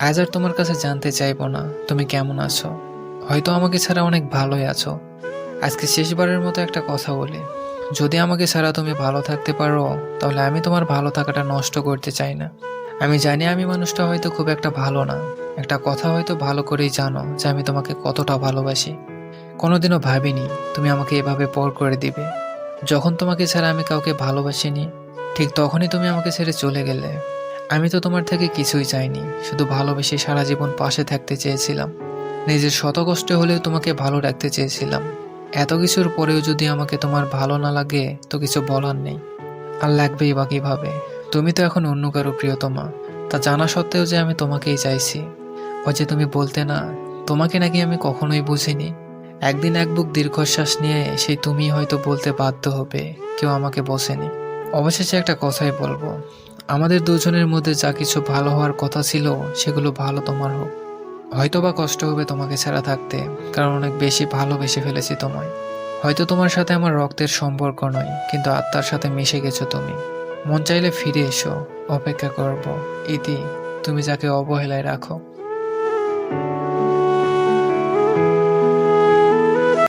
আজ আর তোমার কাছে জানতে চাইব না, তুমি কেমন আছো? হয়তো আমাকে ছাড়া অনেক ভালোই আছো। আজকে শেষবারের মতো একটা কথা বলি। যদি আমাকে ছাড়া তুমি ভালো থাকতে পারো, তাহলে আমি তোমার ভালো থাকাটা নষ্ট করতে চাই না। আমি জানি আমি মানুষটা হয়তো খুব একটা ভালো না। একটা কথা হয়তো ভালো করেই জানো যে আমি তোমাকে কতটা ভালোবাসি। কোনোদিনও ভাবিনি তুমি আমাকে এভাবে পর করে দিবে। যখন তোমাকে ছাড়া আমি কাউকে ভালোবাসিনি, ঠিক তখনই তুমি আমাকে ছেড়ে চলে গেলে। আমি তো তোমার থেকে কিছুই চাইনি, শুধু ভালোবেসে সারা জীবন পাশে থাকতে চেয়েছিলাম। নিজের শত কষ্টে হলেও তোমাকে ভালো রাখতে চেয়েছিলাম। এত কিছুর পরেও যদি আমাকে তোমার ভালো না লাগে, তো কিছু বলার নেই। আর লাগবেই বা কীভাবে? তুমি তো এখন অন্য কারও প্রিয়তমা। তা জানা সত্ত্বেও যে আমি তোমাকেই চাইছি। ওই যে তুমি বলতে না, তোমাকে নাকি আমি কখনোই বুঝিনি। একদিন এক বুক দীর্ঘশ্বাস নিয়ে সেই তুমি হয়তো বলতে বাধ্য হবে, কেউ আমাকে বসেনি। অবশেষে একটা কথাই বলব আমাদের দুজনের মধ্যে যা কিছু ভালো হওয়ার কথা ছিল, সেগুলো ভালো তোমার হোক। হয়তো বা কষ্ট হবে তোমাকে ছাড়া থাকতে, কারণ অনেক বেশি ভালোবেসে ফেলেছি তোমায়। হয়তো তোমার সাথে আমার রক্তের সম্পর্ক নয়, কিন্তু আত্মার সাথে মিশে গেছো তুমি। মন চাইলে ফিরে এসো, অপেক্ষা করব। ইতি, তুমি যাকে অবহেলায় রাখো।